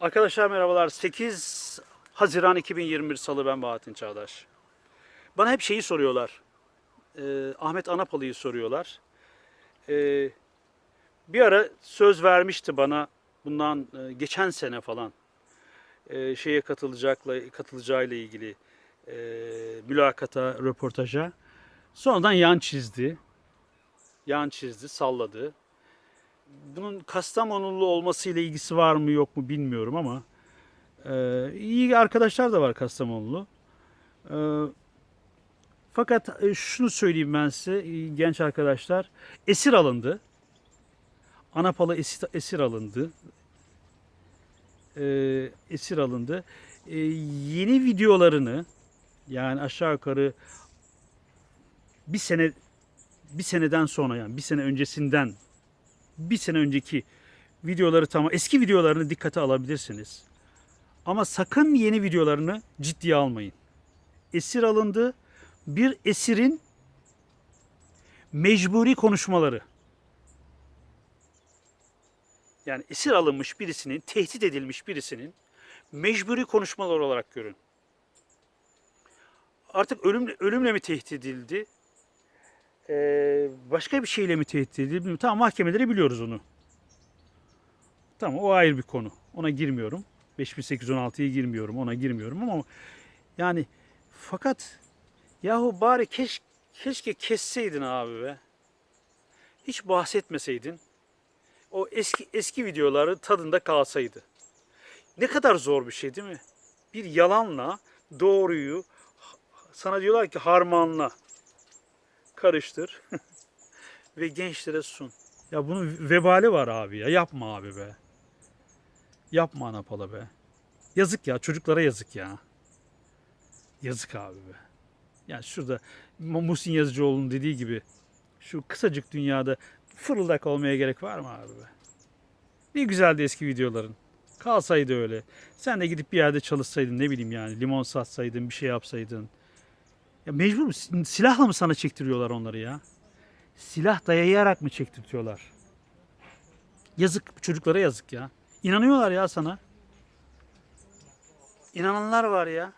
Arkadaşlar merhabalar. 8 Haziran 2021 Salı ben Bahattin Çağdaş. Bana hep şeyi soruyorlar. Ee, Ahmet Anapalı'yı soruyorlar. Ee, bir ara söz vermişti bana bundan e, geçen sene falan e, şeye katılacakla katılacağıyla ilgili e, mülakata, röportaja. Sonradan yan çizdi. Yan çizdi, salladı. Bunun Kastamonulu olmasıyla ilgisi var mı yok mu bilmiyorum ama e, iyi arkadaşlar da var Kastamonulu. E, fakat e, şunu söyleyeyim ben size e, genç arkadaşlar esir alındı. Anapalı esir, esir alındı. E, esir alındı. E, yeni videolarını yani aşağı yukarı bir sene bir seneden sonra yani bir sene öncesinden bir sene önceki videoları tamam eski videolarını dikkate alabilirsiniz. Ama sakın yeni videolarını ciddiye almayın. Esir alındı. Bir esirin mecburi konuşmaları. Yani esir alınmış birisinin, tehdit edilmiş birisinin mecburi konuşmalar olarak görün. Artık ölümle, ölümle mi tehdit edildi? Ee, başka bir şeyle mi tehdit edildi? Tamam mahkemeleri biliyoruz onu. Tamam o ayrı bir konu. Ona girmiyorum. 5816'ya girmiyorum. Ona girmiyorum ama yani fakat yahu bari keş, keşke kesseydin abi be. Hiç bahsetmeseydin. O eski eski videoları tadında kalsaydı. Ne kadar zor bir şey değil mi? Bir yalanla doğruyu sana diyorlar ki harmanla karıştır ve gençlere sun. Ya bunun vebali var abi ya. Yapma abi be. Yapma Anapala be. Yazık ya. Çocuklara yazık ya. Yazık abi be. Yani şurada Muhsin Yazıcıoğlu'nun dediği gibi şu kısacık dünyada fırıldak olmaya gerek var mı abi be? Ne güzeldi eski videoların. Kalsaydı öyle. Sen de gidip bir yerde çalışsaydın ne bileyim yani limon satsaydın bir şey yapsaydın. Ya mecbur mu? Silahla mı sana çektiriyorlar onları ya? Silah dayayarak mı çektirtiyorlar? Yazık çocuklara yazık ya. İnanıyorlar ya sana. İnananlar var ya.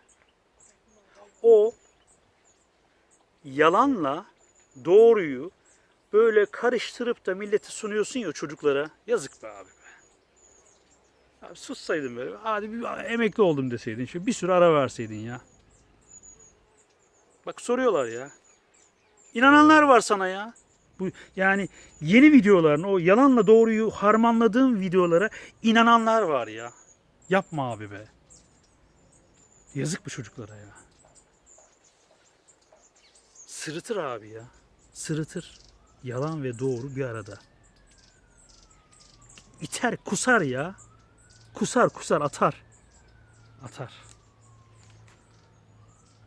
O yalanla doğruyu böyle karıştırıp da millete sunuyorsun ya çocuklara. Yazık be abi. Abi sussaydın böyle. Hadi bir emekli oldum deseydin. Şu bir sürü ara verseydin ya. Bak soruyorlar ya. İnananlar var sana ya. Bu yani yeni videoların o yalanla doğruyu harmanladığın videolara inananlar var ya. Yapma abi be. Yazık bu çocuklara ya. Sırıtır abi ya. Sırıtır. Yalan ve doğru bir arada. İter, kusar ya. Kusar, kusar, atar. Atar.